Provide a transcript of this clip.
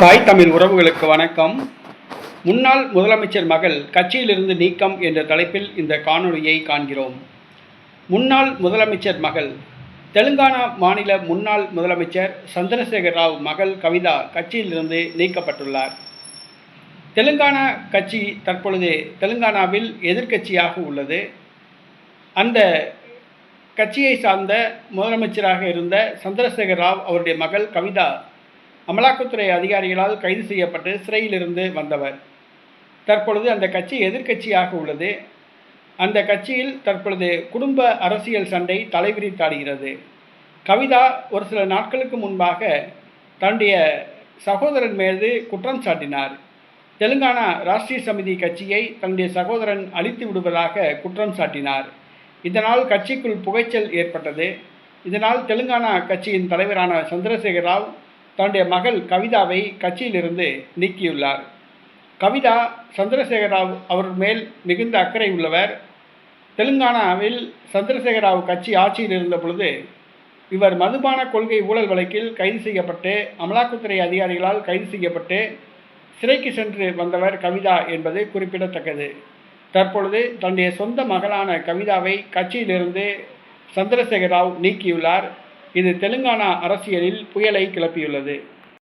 தாய் தமிழ் உறவுகளுக்கு வணக்கம். முன்னாள் முதலமைச்சர் மகள் கட்சியிலிருந்து நீக்கம் என்ற தலைப்பில் இந்த காணொலியை காண்கிறோம். முன்னாள் முதலமைச்சர் மகள் தெலுங்கானா மாநில முன்னாள் முதலமைச்சர் சந்திரசேகர் ராவ் மகள் கவிதா கட்சியிலிருந்து நீக்கப்பட்டுள்ளார். தெலுங்கானா கட்சி தற்பொழுது தெலுங்கானாவில் எதிர்க்கட்சியாக உள்ளது. அந்த கட்சியை சார்ந்த முதலமைச்சராக இருந்த சந்திரசேகர் ராவ் அவருடைய மகள் கவிதா அமலாக்கத்துறை அதிகாரிகளால் கைது செய்யப்பட்டு சிறையிலிருந்து வந்தவர். தற்பொழுது அந்த கட்சி எதிர்க்கட்சியாக உள்ளது. அந்த கட்சியில் தற்பொழுது குடும்ப அரசியல் சண்டை தலைவிரித்தாடுகிறது. கவிதா ஒரு சில நாட்களுக்கு முன்பாக தன்னுடைய சகோதரன் மீது குற்றம் சாட்டினார். தெலுங்கானா ராஷ்டிரிய சமிதி கட்சியை தன்னுடைய சகோதரன் அழித்து விடுவதாக குற்றம் சாட்டினார். இதனால் கட்சிக்குள் புகைச்சல் ஏற்பட்டது. இதனால் தெலுங்கானா கட்சியின் தலைவரான சந்திரசேகர் ராவ் தன்னுடைய மகள் கவிதாவை கட்சியிலிருந்து நீக்கியுள்ளார். கவிதா சந்திரசேகர ராவ் அவர் மேல் மிகுந்த அக்கறை உள்ளவர். தெலுங்கானாவில் சந்திரசேகர ராவ் கட்சி ஆட்சியில் இருந்த பொழுது இவர் மதுபான கொள்கை ஊழல் வழக்கில் கைது செய்யப்பட்டு அமலாக்கத்துறை அதிகாரிகளால் கைது செய்யப்பட்டு சிறைக்கு சென்று வந்தவர் கவிதா என்பது குறிப்பிடத்தக்கது. தற்பொழுது தன்னுடைய சொந்த மகளான கவிதாவை கட்சியிலிருந்து சந்திரசேகர ராவ் நீக்கியுள்ளார். இது தெலுங்கானா அரசியலில் புயலை கிளப்பியுள்ளது.